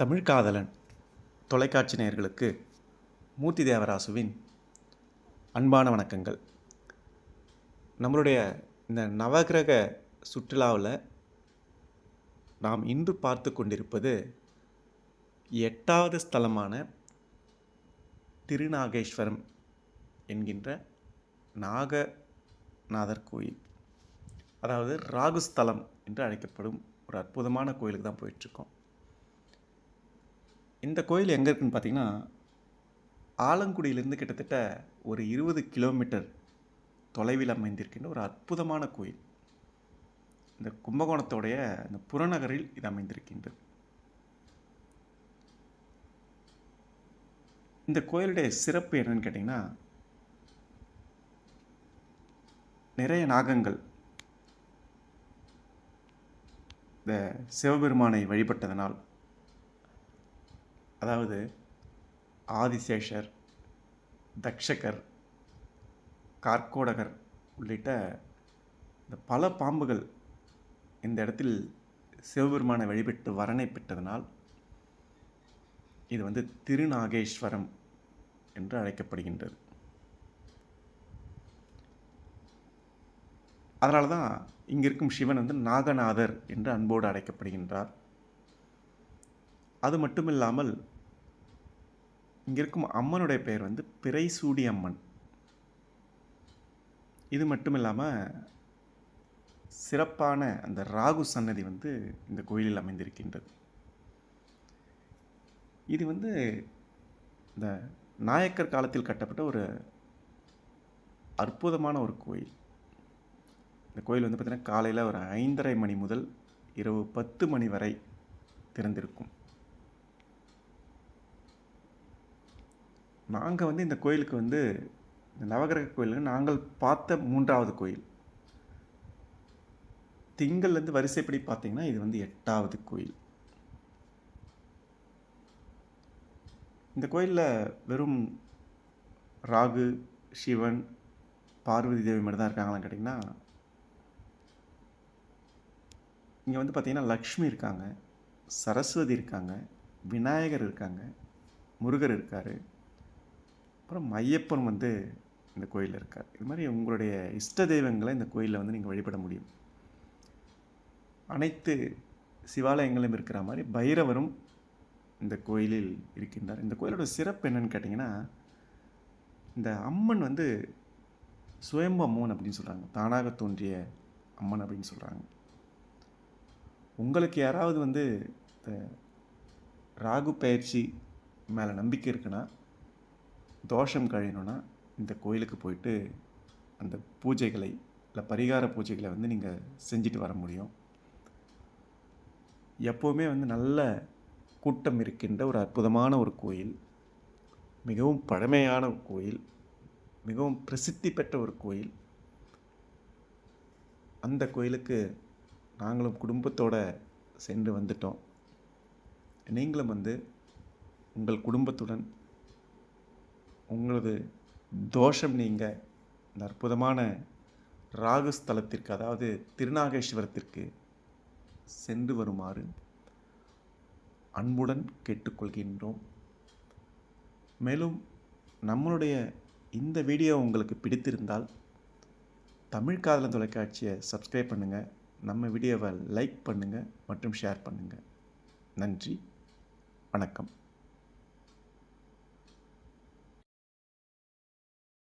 தமிழ் காதலன் தொலைக்காட்சி நேயர்களுக்கு மூர்த்தி தேவராசுவின் அன்பான வணக்கங்கள். நம்மளுடைய இந்த நவகிரக சுற்றுலாவில் நாம் இன்று பார்த்து கொண்டிருப்பது எட்டாவது ஸ்தலமான திருநாகேஸ்வரம் என்கின்ற நாகநாதர் கோயில். அதாவது ராகுஸ்தலம் என்று அழைக்கப்படும் ஒரு அற்புதமான கோயிலுக்கு தான் போயிட்டுருக்கோம். இந்த கோயில் எங்கே இருக்குன்னு பார்த்தீங்கன்னா ஆலங்குடியிலேருந்து கிட்டத்தட்ட ஒரு இருபது கிலோமீட்டர் தொலைவில் அமைந்திருக்கின்ற ஒரு அற்புதமான கோயில். இந்த கும்பகோணத்தோடைய இந்த புறநகரில் இது அமைந்திருக்கின்றது. இந்த கோயிலுடைய சிறப்பு என்னன்னு கேட்டிங்கன்னா நிறைய நாகங்கள். இந்த சிவபெருமானை வழிபட்டதனால் அதாவது ஆதிசேஷர் தக்ஷகர் கார்கோடகர் உள்ளிட்ட இந்த பல பாம்புகள் இந்த இடத்தில் சிவபெருமானை வழிபட்டு வரணை பெற்றதனால் இது வந்து திருநாகேஸ்வரம் என்று அழைக்கப்படுகின்றது. அதனால தான் இங்கே இருக்கும் சிவன் வந்து நாகநாதர் என்று அன்போடு அழைக்கப்படுகின்றார். அது மட்டும் இல்லாமல் இங்கே இருக்கும் அம்மனுடைய பெயர் வந்து பிறைசூடி அம்மன். இது மட்டும் இல்லாமல் சிறப்பான அந்த ராகு சன்னதி வந்து இந்த கோயிலில் அமைந்திருக்கின்றது. இது வந்து இந்த நாயக்கர் காலத்தில் கட்டப்பட்ட ஒரு அற்புதமான ஒரு கோயில். இந்த கோயில் வந்து பார்த்திங்கன்னா காலையில் ஒரு ஐந்தரை மணி முதல் இரவு பத்து மணி வரை திறந்திருக்கும். நாங்கள் வந்து இந்த கோயிலுக்கு வந்து இந்த நவகிரக கோயிலுக்கு நாங்கள் பார்த்த மூன்றாவது கோயில். திங்கள்லேருந்து வரிசைப்படி பார்த்தீங்கன்னா இது வந்து எட்டாவது கோயில். இந்த கோயிலில் வெறும் ராகு சிவன் பார்வதி தேவி மட்டும் தான் இருக்காங்களான்னு கேட்டிங்கன்னா இங்கே வந்து பார்த்திங்கன்னா லக்ஷ்மி இருக்காங்க சரஸ்வதி இருக்காங்க விநாயகர் இருக்காங்க முருகர் இருக்கார். அப்புறம் ஐயப்பன் வந்து இந்த கோயிலில் இருக்கார். இது மாதிரி உங்களுடைய இஷ்ட தெய்வங்களை இந்த கோயிலில் வந்து நீங்கள் வழிபட முடியும். அனைத்து சிவாலயங்களும் இருக்கிற மாதிரி பைரவரும் இந்த கோயிலில் இருக்கின்றார். இந்த கோயிலோட சிறப்பு என்னன்னு கேட்டிங்கன்னா இந்த அம்மன் வந்து சுயம்பு அம்மன் அப்படின்னு சொல்கிறாங்க தானாக தோன்றிய அம்மன் அப்படின்னு சொல்கிறாங்க உங்களுக்கு யாராவது வந்து இந்த ராகு பயிற்சி மேலே நம்பிக்கை இருக்குன்னா தோஷம் கழியணும்னா இந்த கோயிலுக்கு போயிட்டு அந்த பூஜைகளை இல்லை பரிகார பூஜைகளை வந்து நீங்கள் செஞ்சுட்டு வர முடியும். எப்போவுமே வந்து நல்ல கூட்டம் இருக்கின்ற ஒரு அற்புதமான ஒரு கோயில் மிகவும் பழமையான ஒரு கோயில் மிகவும் பிரசித்தி பெற்ற ஒரு கோயில். அந்த கோயிலுக்கு நாங்களும் குடும்பத்தோடு சென்று வந்துட்டோம். நீங்களும் வந்து உங்கள் குடும்பத்துடன் உங்களது தோஷம் நீங்க இந்த அற்புதமான ராகுஸ்தலத்திற்கு அதாவது திருநாகேஸ்வரத்திற்கு சென்று வருமாறு அன்புடன் கேட்டுக்கொள்கின்றோம். மேலும் நம்மளுடைய இந்த வீடியோ உங்களுக்கு பிடித்திருந்தால் தமிழ் காதலன் தொலைக்காட்சியை சப்ஸ்கிரைப் பண்ணுங்கள் நம்ம வீடியோவை லைக் பண்ணுங்கள் மற்றும் ஷேர் பண்ணுங்கள் நன்றி வணக்கம்.